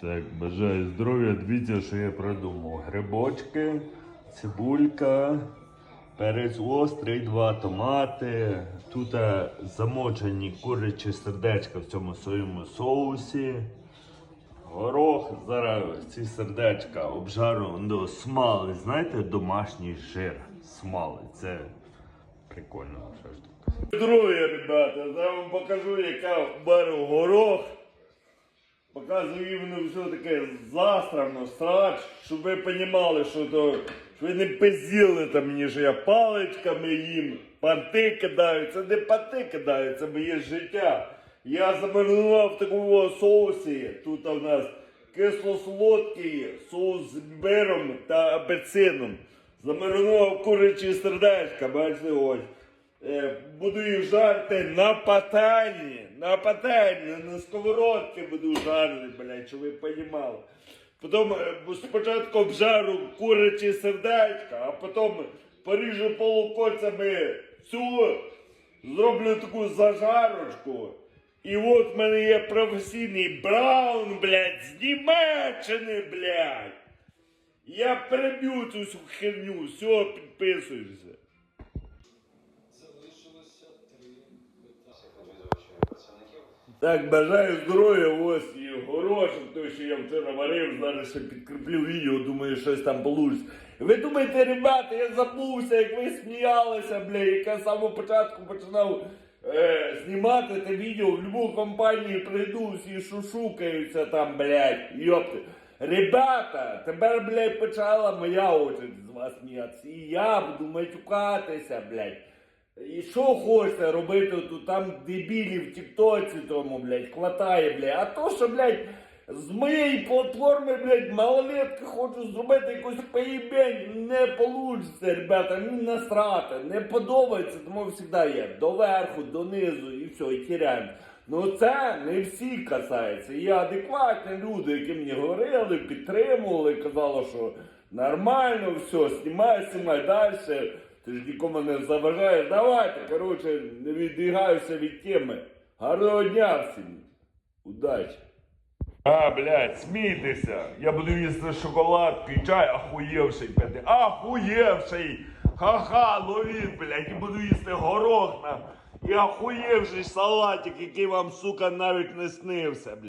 Так, бажаю здоров'я. Дивіться, що я придумав. Грибочки, цибулька, перець острий, два томати. Тут е, замочені курячі сердечка в цьому своєму соусі. Горох, зараз ці сердечка обжару до смали. Знаєте, домашній жир смали. Це прикольно. Здоров'я, ребята. Зараз вам покажу, яка беру горох. Показую іменно все таке застрано, срач, щоб ви розуміли, що то, що ви не пизділи там мені, що я паличками їм, панти кидаю, це не панти кидаю, це моє життя. Я замаринував такому соусі, тут у нас кисло-солодкий соус з імбиром та апельсином. Замаринував курячі сердечка, бачите, ось. Е, буду їх жарити на пательні, на пательні, на сковородці буду жарити, блядь, щоб ви розуміли. Потім е, спочатку обжару курячі сердечка, а потім поріжу полукольцями цю, зроблю таку зажарочку. І от в мене є професійний браун, блядь, з Німеччини, блядь. Я переб'ю цю херню, все, підписуйся. Так, бажаю здоров'я, ось і горошок, той, що я вчора варив, зараз ще підкріплю відео, думаю, щось там получиться. Ви думаєте, ребята, я забувся, як ви сміялися, бля, як я з самого початку починав е, знімати те відео, в любу компанію прийду, всі шушукаються там, блядь, йопти. Ребята, тепер, блядь, почала моя очередь з вас сміятися. І я буду матюкатися, блядь. І що хочете робити тут там дебілів в тіктоці тому, блядь, хватає, блядь. А то, що, блядь, з моєї платформи, блядь, малолетки хочу зробити якусь поїбень, не получиться, ребята, мені насрати, не подобається, тому завжди є доверху, донизу і все, і тіряємо. Ну це не всі касається. Є адекватні люди, які мені говорили, підтримували, казали, що нормально, все, знімай, знімай далі. Ти ж нікому не заважаєш. Давайте, коротше, не відбігаюся від теми. Гарного дня всім. Удачі. А, блядь, смійтеся. Я буду їсти шоколад, пій чай, ахуєвший пити. Ахуєвший. Ха-ха, ловіть, блядь, і буду їсти горох на. І ахуєвший салатик, який вам, сука, навіть не снився, блядь.